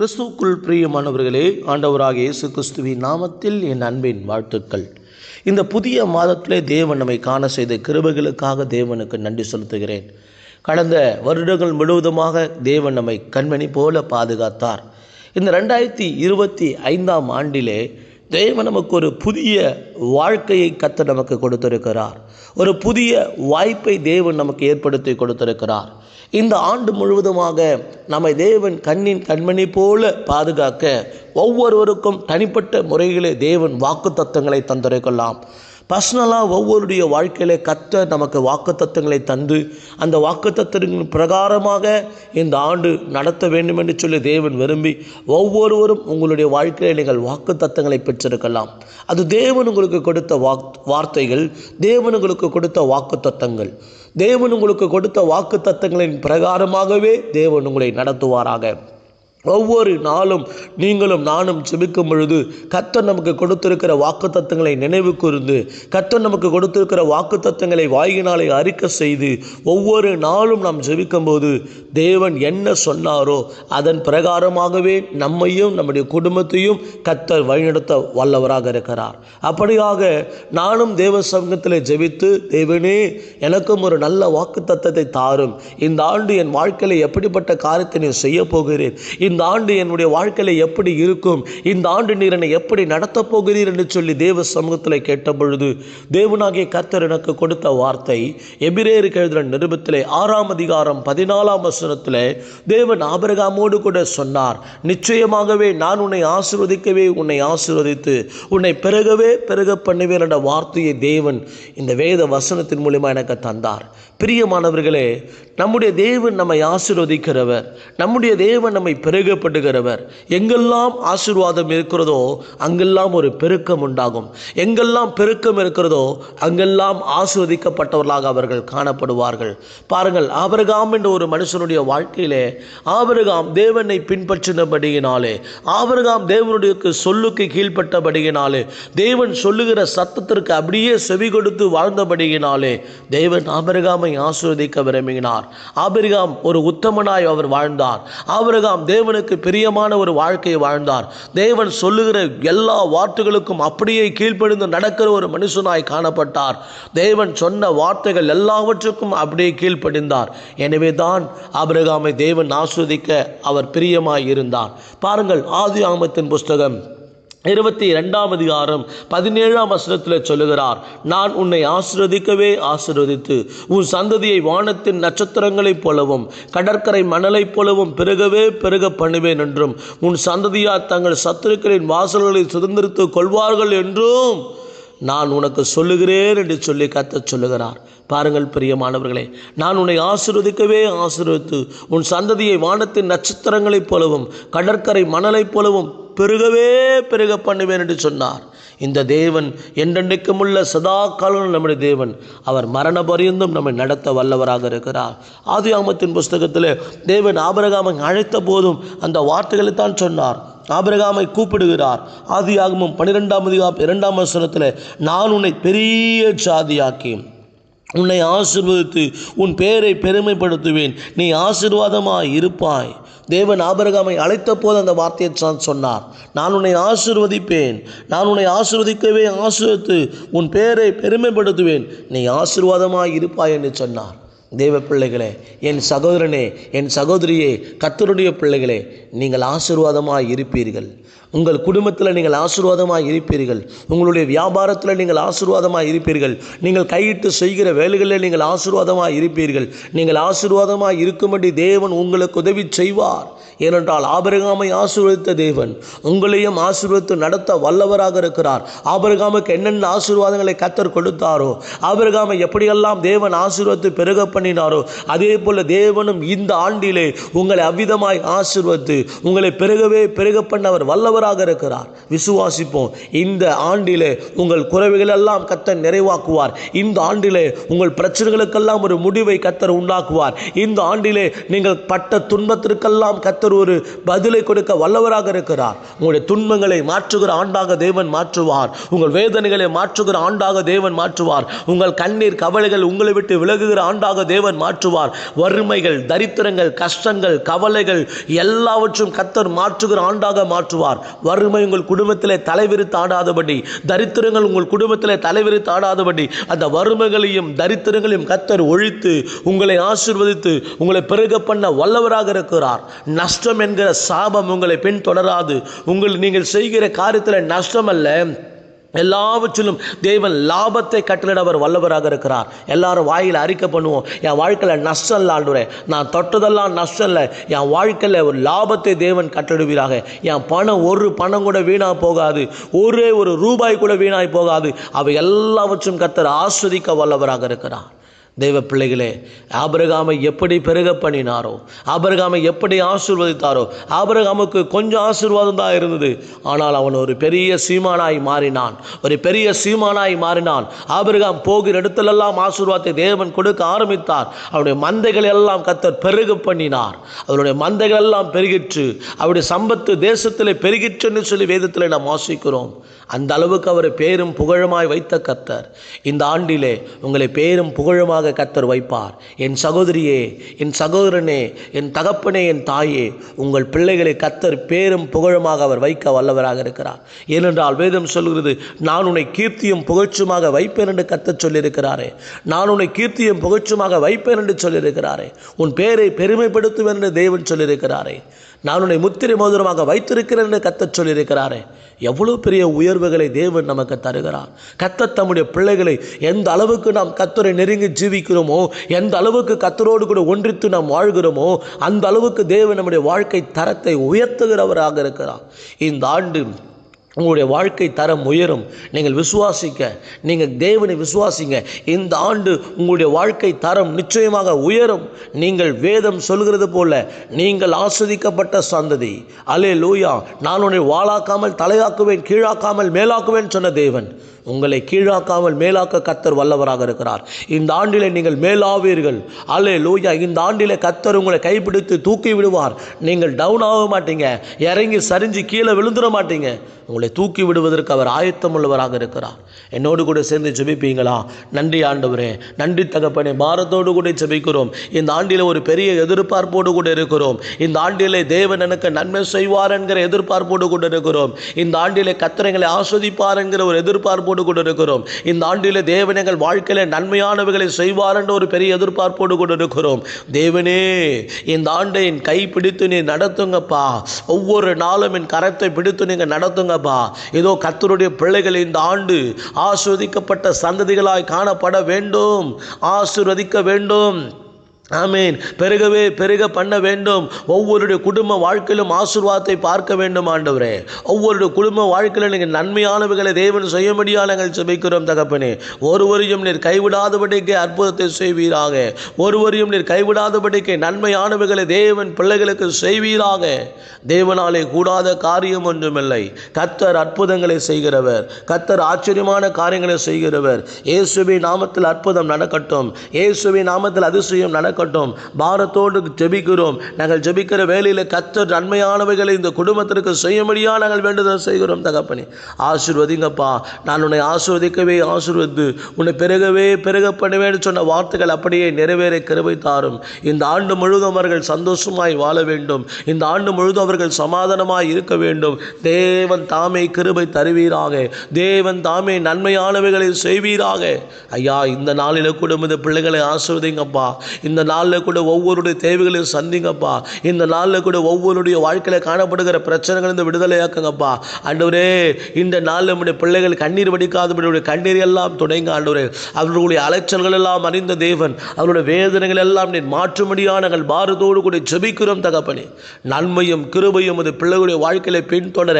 கிறிஸ்துவுக்குள் பிரியமானவர்களே ஆண்டவராக இயேசு கிறிஸ்துவின் நாமத்தில் என் அன்பின் வாழ்த்துக்கள். இந்த புதிய மாதத்திலே தேவன் நம்மை காண செய்த கிருபைகளுக்காக தேவனுக்கு நன்றி செலுத்துகிறேன். கடந்த வருடங்கள் முழுவதுமாக தேவன் நம்மை கண்மணி போல பாதுகாத்தார். இந்த ரெண்டாயிரத்தி இருபத்தி ஐந்தாம் ஆண்டிலே தேவன் நமக்கு ஒரு புதிய வாழ்க்கையை கத்த நமக்கு கொடுத்திருக்கிறார். ஒரு புதிய வாய்ப்பை தேவன் நமக்கு ஏற்படுத்தி கொடுத்திருக்கிறார். இந்த ஆண்டு முழுவதுமாக நம்மை தேவன் கண்ணின் கண்மணி போல பாதுகாக்க ஒவ்வொருவருக்கும் தனிப்பட்ட முறையிலே தேவன் வாக்கு தத்துவங்களை தந்திருக்கலாம். பர்சனலாக ஒவ்வொருடைய வாழ்க்கையில் கத்த நமக்கு வாக்கு தந்து அந்த வாக்கு பிரகாரமாக இந்த ஆண்டு நடத்த வேண்டும் என்று சொல்லி தேவன் விரும்பி ஒவ்வொருவரும் உங்களுடைய வாழ்க்கையில் நீங்கள் வாக்குத்தத்தங்களை பெற்றிருக்கலாம். அது தேவன் உங்களுக்கு கொடுத்த வாக் வார்த்தைகள் தேவன் உங்களுக்கு கொடுத்த வாக்கு தத்தங்கள் தேவன் உங்களுக்கு கொடுத்த வாக்குத்தத்தங்களின் பிரகாரமாகவே தேவன் உங்களை நடத்துவாராக. ஒவ்வொரு நாளும் நீங்களும் நானும் செபிக்கும் பொழுது கர்த்தர் நமக்கு கொடுத்திருக்கிற வாக்கு தத்துவங்களை நினைவு கூர்ந்து கர்த்தர் நமக்கு கொடுத்திருக்கிற வாக்கு தத்துவங்களை வாயினாலே அறிக்கை செய்து ஒவ்வொரு நாளும் நாம் ஜெபிக்கும் போது தேவன் என்ன சொன்னாரோ அதன் பிரகாரமாகவே நம்மையும் நம்முடைய குடும்பத்தையும் கர்த்தர் வழிநடத்த வல்லவராக இருக்கிறார். அப்படியாக நானும் தேவ சங்கத்தில் ஜெபித்து தேவனே எனக்கும் ஒரு நல்ல வாக்கு தத்துவத்தை தாரும். இந்த ஆண்டு என் வாழ்க்கையில் எப்படிப்பட்ட காரியத்தை நீ செய்ய போகிறேன் இந்த ஆண்டு என்னுடைய வாழ்க்கையில் எப்படி இருக்கும்? இந்த ஆண்டு நீர் என்னை எப்படி நடத்தப் போகிறீர் என்று சொல்லி தேவ சமூகத்தில் கேட்ட பொழுது தேவனாகிய கர்த்தர் எனக்கு கொடுத்த வார்த்தை எபிரேருக்கு எழுதுகிற நிருபத்திலே ஆறாம் அதிகாரம் பதினாலாம் வசனத்தில் தேவன் ஆபரகாமோடு கூட சொன்னார் நிச்சயமாகவே நான் உன்னை ஆசிர்வதிக்கவே உன்னை ஆசிர்வதித்து உன்னை பிறகவே பிறக பண்ணுவேன் என்ற வார்த்தையை தேவன் இந்த வேத வசனத்தின் மூலிமா எனக்கு தந்தார். பிரியமானவர்களே நம்முடைய தேவன் நம்மை ஆசிர்வதிக்கிறவர். நம்முடைய தேவன் நம்மை பெருகப்படுகிறவர் எங்கெல்லாம் ஆசீர்வாதம் இருக்கிறதோ அங்கெல்லாம் ஒரு பெருக்கம் உண்டாகும். எங்கெல்லாம் பெருக்கம் இருக்கிறதோ அங்கெல்லாம் ஆசீர்வதிக்கப்பட்டவர்களாக அவர்கள் காணப்படுவார்கள். பாருங்கள் ஆபரகாம் என்ற ஒரு மனுஷனுடைய வாழ்க்கையிலே ஆபரகாம் தேவனை பின்பற்றினபடியினாலே ஆபரகாம் தேவனுடைய சொல்லுக்கு கீழ்ப்பட்டபடியினாலே தேவன் சொல்லுகிற சத்தத்திற்கு அப்படியே செவி கொடுத்து வாழ்ந்தபடியினாலே தேவன் ஆபரகாமை ஆசீர்வதிக்க விரும்பினார். ஆபிரகாம் ஒரு உத்தமனாய் அவர் வாழ்ந்தார். ஆபிரகாம் தேவனுக்கு பிரியமான ஒரு வாழ்க்கையை வாழ்ந்தார். தேவன் சொல்லுகிற எல்லா வார்த்தைகளுக்கும் அப்படியே கீழ்ப்படிந்து நடக்கிற ஒரு மனுஷனாய் காணப்பட்டார். தேவன் சொன்ன வார்த்தைகள் எல்லாவற்றுக்கும் அப்படியே கீழ்ப்படிந்தார். எனவே தான் ஆபிரகாமை தேவன் ஆஸ்வதிக்க அவர் பிரியமாய் இருந்தார். பாருங்கள் ஆதி ஆமத்தின் புஸ்தகம். இருபத்தி இரண்டாம் அதிகாரம் பதினேழாம் வசனத்தில் சொல்லுகிறார் நான் உன்னை ஆசிர்வதிக்கவே ஆசிர்வதித்து உன் சந்ததியை வானத்தின் நட்சத்திரங்களைப் போலவும் கடற்கரை மணலைப் போலவும் பெருகவே பெருக பண்ணுவேன் என்றும் உன் சந்ததியார் தங்கள் சத்துருக்களின் வாசல்களை சுதந்திரித்துக் கொள்வார்கள் என்றும் நான் உனக்கு சொல்லுகிறேன் என்று சொல்லி கத்த சொல்லுகிறார். பாருங்கள் பிரியமானவர்களே நான் உன்னை ஆசிர்வதிக்கவே ஆசிர்வதித்து உன் சந்ததியை வானத்தின் நட்சத்திரங்களைப் போலவும் கடற்கரை மணலைப் போலவும் பெருகவே பெருக பண்ணுவேன் என்று சொன்னார். இந்த தேவன் என்றென்றைக்கும் உள்ள சதா காலம் நம்முடைய தேவன். அவர் மரண பரியந்தும் நம்மை நடத்த வல்லவராக இருக்கிறார். ஆதி ஆமத்தின் புஸ்தகத்தில் தேவன் ஆபரகாமை அழைத்த போதும் அந்த வார்த்தைகளை தான் சொன்னார். ஆபிரகாமை கூப்பிடுகிறார். ஆதி ஆகமும் பன்னிரெண்டாம் அதிகாரம் இரண்டாம் வசனத்தில் நான் உன்னை பெரிய சாதியாக்கி உன்னை ஆசிர்வதித்து உன் பெயரை பெருமைப்படுத்துவேன். நீ ஆசிர்வாதமாக இருப்பாய். தேவன் ஆபரகாமை அழைத்த போது அந்த வார்த்தையை தான் சொன்னார். நான் உன்னை ஆசிர்வதிப்பேன். நான் உன்னை ஆசிர்வதிக்கவே ஆசிர்வதித்து உன் பேரை பெருமைப்படுத்துவேன். நீ ஆசீர்வாதமாக இருப்பாய் என்று சொன்னார். தேவ பிள்ளைகளே என் சகோதரனே என் சகோதரியே கத்தருடைய பிள்ளைகளே நீங்கள் ஆசீர்வாதமாக இருப்பீர்கள். உங்கள் குடும்பத்தில் நீங்கள் ஆசீர்வாதமாக இருப்பீர்கள். உங்களுடைய வியாபாரத்தில் நீங்கள் ஆசீர்வாதமாக இருப்பீர்கள். நீங்கள் கையிட்டு செய்கிற வேலைகளில் நீங்கள் ஆசீர்வாதமாக இருப்பீர்கள். நீங்கள் ஆசீர்வாதமாக இருக்கும்படி தேவன் உங்களுக்கு உதவி செய்வார். ஏனென்றால் ஆபரகாமை ஆசீர்வதித்த தேவன் உங்களையும் ஆசீர்வதித்து நடத்த வல்லவராக இருக்கிறார். ஆபரகாமுக்கு என்னென்ன ஆசீர்வாதங்களை கத்தர் கொடுத்தாரோ ஆபரகாமை எப்படியெல்லாம் தேவன் ஆசீர்வத்து பெருக பண்ணினாரோ அதே போல தேவனும் இந்த ஆண்டிலே உங்களை அவ்விதமாய் ஆசீர்வத்து உங்களை பெருகவே பெருக பண்ணவர் வல்லவர் வல்லவராக இருக்கிறார். விசுவாசிப்போம். இந்த ஆண்டிலே உங்கள் குறைவுகள் எல்லாம் கத்தர் நிறைவாக்குவார். இந்த ஆண்டிலே உங்கள் பிரச்சனைகளுக்கெல்லாம் ஒரு முடிவை கத்தர் உண்டாக்குவார். இந்த ஆண்டிலே நீங்கள் பட்ட துன்பத்திற்கெல்லாம் கத்தர் ஒரு பதிலை கொடுக்க வல்லவராக இருக்கிறார். உங்களுடைய துன்பங்களை மாற்றுகிற ஆண்டாக தேவன் மாற்றுவார். உங்கள் வேதனைகளை மாற்றுகிற ஆண்டாக தேவன் மாற்றுவார். உங்கள் கண்ணீர் கவலைகள் உங்களை விட்டு விலகுகிற ஆண்டாக தேவன் மாற்றுவார். வறுமைகள் தரித்திரங்கள் கஷ்டங்கள் கவலைகள் எல்லாவற்றும் கத்தர் மாற்றுகிற ஆண்டாக மாற்றுவார். வறுமை உங்கள் குடும்பத்தில் தலைவிரித்து ஆடாதபடி தரித்திரங்கள் உங்கள் குடும்பத்தில் தலைவிரித்து ஆடாதபடி அந்த வறுமைகளையும் தரித்திரங்களையும் கத்தர் ஒழித்து உங்களை ஆசிர்வதித்து உங்களை பெருக பண்ண வல்லவராக இருக்கிறார். நஷ்டம் என்கிற சாபம் உங்களை பின்தொடராது. உங்கள் நீங்கள் செய்கிற காரியத்தில் நஷ்டம் அல்ல எல்லாவற்றிலும் தேவன் லாபத்தை கட்டளிட அவர் வல்லவராக இருக்கிறார். எல்லாரும் வாயில் அறிக்கை பண்ணுவோம். என் வாழ்க்கையில் நஷ்டம் இல்லை நான் தொட்டதெல்லாம் நஷ்டம் இல்லை. என் வாழ்க்கையில் ஒரு லாபத்தை தேவன் கட்டளிடுவீராக என் பணம் ஒரு பணம் கூட வீணாக போகாது. ஒரே ஒரு ரூபாய் கூட வீணாய் போகாது. அவை எல்லாவற்றும் கத்தர் ஆஸ்வதிக்க வல்லவராக இருக்கிறார். தெய்வ பிள்ளைகளே ஆபரகாமை எப்படி பெருக பண்ணினாரோ ஆபரகாமை எப்படி ஆசீர்வதித்தாரோ ஆபிரகாமுக்கு கொஞ்சம் ஆசீர்வாதம் தான் இருந்தது. ஆனால் அவன் ஒரு பெரிய சீமானாய் மாறினான். ஒரு பெரிய சீமானாய் மாறினான். ஆபரகாம் போகிற இடத்திலெல்லாம் ஆசீர்வாதத்தை தேவன் கொடுக்க ஆரம்பித்தார். அவருடைய மந்தைகள் எல்லாம் கத்தர் பெருக பண்ணினார். அவருடைய மந்தைகள் எல்லாம் பெருகிற்று. அவருடைய சம்பத்து தேசத்தில் பெருகிற்றுன்னு சொல்லி வேதத்தில் நாம் வாசிக்கிறோம். அந்த அளவுக்கு அவரை பேரும் புகழமாய் வைத்த கத்தர். இந்த ஆண்டிலே உங்களை பேரும் புகழுமாக கத்தர் வைப்பார். என் சகோதரியே என் சகோதரனே என் தகப்பனே என் தாயே உங்கள் பிள்ளைகளை கத்தர் பேரும் புகழமாக அவர் வைக்க வல்லவராக இருக்கிறார். ஏனென்றால் வேதம் சொல்கிறது நான் உன்னை கீர்த்தியும் புகழ்ச்சுமாக வைப்பேன் என்று கத்தர் சொல்லியிருக்கிறாரே. நான் உன்னை கீர்த்தியும் புகழ்ச்சுமாக வைப்பேன் என்று சொல்லியிருக்கிறாரே. உன் பேரை பெருமைப்படுத்துவேன் என்று தேவன் சொல்லியிருக்கிறாரே. நான் உன்னை முத்திரை மோதிரமாக வைத்திருக்கிறேன் என்று கத்தச் சொல்லியிருக்கிறாரே. எவ்வளோ பெரிய உயர்வுகளை தேவன் நமக்கு தருகிறார். கத்த தம்முடைய பிள்ளைகளை எந்த அளவுக்கு நாம் கத்தரை நெருங்கி ஜீவிக்கிறோமோ எந்த அளவுக்கு கத்தரோடு கூட ஒன்றித்து நாம் வாழ்கிறோமோ அந்த அளவுக்கு தேவன் நம்முடைய வாழ்க்கை தரத்தை உயர்த்துகிறவராக இருக்கிறார். இந்த ஆண்டு உங்களுடைய வாழ்க்கை தரம் உயரும். நீங்கள் விசுவாசிக்க நீங்கள் தேவனை விசுவாசிங்க. இந்த ஆண்டு உங்களுடைய வாழ்க்கை தரம் நிச்சயமாக உயரும். நீங்கள் வேதம் சொல்கிறது போல நீங்கள் ஆஸ்வதிக்கப்பட்ட சந்ததி. அலே லூயா நான் உன்னை வாழாக்காமல் தலையாக்குவேன் கீழாக்காமல் மேலாக்குவேன் சொன்ன தேவன். உங்களை கீழாக்காமல் மேலாக்க கத்தர் வல்லவராக இருக்கிறார். இந்த ஆண்டிலே நீங்கள் மேலாவீர்கள். அல்லே லூயா இந்த ஆண்டிலே கத்தர் உங்களை கைப்பிடித்து தூக்கி விடுவார். நீங்கள் டவுன் ஆக மாட்டீங்க. இறங்கி சரிஞ்சு கீழே விழுந்துட மாட்டீங்க. உங்களை தூக்கி விடுவதற்கு அவர் ஆயத்தம் உள்ளவராக இருக்கிறார். என்னோடு கூட சேர்ந்து ஜெபிப்பீங்களா? நன்றி ஆண்டவரே. நன்றி தகப்பனே. பாரத்தோடு கூட ஜெபிக்கிறோம். இந்த ஆண்டில் ஒரு பெரிய எதிர்பார்ப்போடு கூட இருக்கிறோம். இந்த ஆண்டிலே தேவன் எனக்கு நன்மை செய்வார் என்கிற எதிர்பார்ப்போடு கூட இருக்கிறோம். இந்த ஆண்டிலே கத்திரங்களை ஆஸ்வதிப்பார் என்கிற ஒரு எதிர்பார்ப்போடு கூட இருக்கிறோம் இந்த ஆண்டிலே தேவன் எங்கள் வாழ்க்கையில நன்மையானவைகளை செய்வார் என்ற ஒரு பெரிய எதிர்பார்ப்போடு கூட இருக்கிறோம் தேவனே இந்த ஆண்டை என் கை பிடித்து நீ நடத்துங்கப்பா. ஒவ்வொரு நாளும் என் கரத்தை பிடித்து நீங்கள் நடத்துங்கப்பா. ஏதோ கத்தருடைய பிள்ளைகள் இந்த ஆண்டு ஆஸ்வதிக்கப்பட்ட சந்ததிகளாய் காணப்பட வேண்டும். ஆசிர்வதிக்க வேண்டும். ஆமீன். பெருகவே பெருக பண்ண வேண்டும். ஒவ்வொருடைய குடும்ப வாழ்க்கையிலும் ஆசீர்வாதத்தை பார்க்க வேண்டும் ஆண்டவரே. ஒவ்வொருடைய குடும்ப வாழ்க்கையில் நீங்கள் நன்மையானவைகளை தேவன் செய்யும்படியாக நாங்கள் செபிக்கிறோம் தகப்பனே. ஒருவரையும் நீர் கைவிடாதபடிக்கு அற்புதத்தை செய்வீராக. ஒருவரையும் நீர் கைவிடாதபடிக்கு நன்மையானவைகளை தேவன் பிள்ளைகளுக்கு செய்வீராக. தேவனாலே கூடாத காரியம் ஒன்றுமில்லை. கத்தர் அற்புதங்களை செய்கிறவர். கத்தர் ஆச்சரியமான காரியங்களை செய்கிறவர். இயேசுவி நாமத்தில் அற்புதம் நடக்கட்டும். இயேசுவி நாமத்தில் அதிசயம் நடக்கட்டும். பாரத்தோடு ஜெபிக்கிறோம். நாங்கள் ஜெபிக்கிற வேலையில் கத்தர் நன்மையானவைகளை இந்த குடும்பத்திற்கு செய்யும்படியாக நாங்கள் வேண்டுதல் செய்கிறோம் தகப்பனே. ஆசிர்வதிங்கப்பா. நான் உன்னை ஆசிர்வதிக்கவே ஆசிர்வது உன்னை பெருகவே பெருக பண்ணுவேன்னு சொன்ன வார்த்தைகள் அப்படியே நிறைவேற கிருபை தாரும். இந்த ஆண்டு முழுவதும் அவர்கள் சந்தோஷமாய் வாழ வேண்டும். இந்த ஆண்டு முழுவதும் அவர்கள் சமாதானமாய் இருக்க வேண்டும். தேவன் தாமே கிருபை தருவீராக. தேவன் தாமே நன்மையானவைகளை செய்வீராக. ஐயா இந்த நாளில் கூட இந்த பிள்ளைகளை ஆசிர்வதிங்கப்பா. இந்த நாளில் கூட ஒவ்வொருடைய தேவைகளையும் சந்திங்கப்பா. இந்த நாளில் கூட ஒவ்வொருடைய வாழ்க்கையில் காணப்படுகிற பிரச்சனைகளிலிருந்து விடுதலையாக்குங்கப்பா. ஆண்டவரே இந்த நாளில் நம்முடைய பிள்ளைகள் கண்ணீர் வடிக்காதபடி கண்ணீர் எல்லாம் துணைங்க ஆண்டவரே. அவர்களுடைய அலைச்சல்கள் எல்லாம் அறிந்த தேவன் அவருடைய வேதனைகள் எல்லாம் நீர் மாற்றும்படியாக நாங்கள் பாரதோடு கூட ஜெபிக்கிறோம் தகப்பனே. நன்மையும் கிருபையும் அது பிள்ளைகளுடைய வாழ்க்கையில பின்தொடர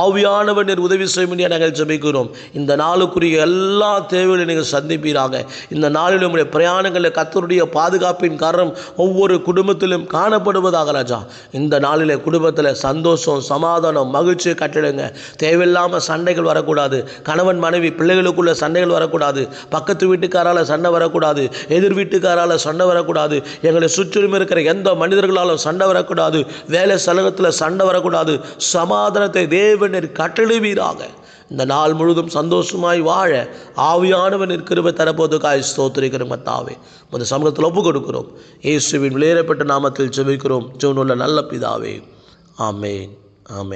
ஆவியானவர் நீர் உதவி செய்யும்படியாக நாங்கள் ஜெபிக்கிறோம். இந்த நாளுக்குரிய எல்லா தேவைகளையும் நீங்கள் சந்திப்பீராங்க இந்த நாளில் நம்முடைய பிரயாணங்களில் கத்தருடைய பாதுகாப்பின் காரணம் ஒவ்வொரு குடும்பத்திலும் காணப்படுவதாக ராஜா. இந்த நாளில் குடும்பத்தில் சந்தோஷம் சமாதானம் மகிழ்ச்சியை கட்டிடுங்க. தேவையில்லாமல் சண்டைகள் வரக்கூடாது. கணவன் மனைவி பிள்ளைகளுக்குள்ள சண்டைகள் வரக்கூடாது. பக்கத்து வீட்டுக்காரால் சண்டை வரக்கூடாது. எதிர் வீட்டுக்காரால் சண்டை வரக்கூடாது. எங்களை சுற்றிலும் இருக்கிற எந்த மனிதர்களாலும் சண்டை வரக்கூடாது. வேலை சலகத்தில் சண்டை வரக்கூடாது. சமாதானத்தை தேவனர் கட்டளுவீராக இந்த நாள் முழுதும் சந்தோஷமாய் வாழ ஆவியானவன் கிருபை தரப்போதுக்காய் ஸ்தோத்திரிக்கிற மத்தாவே உமது சமூகத்தில் ஒப்பு கொடுக்கிறோம். இயேசுவின் விளையேறப்பட்ட நாமத்தில் ஜெபிக்கிறோம். ஜோனுள்ள நல்ல பிதாவே. ஆமேன். ஆமேன்.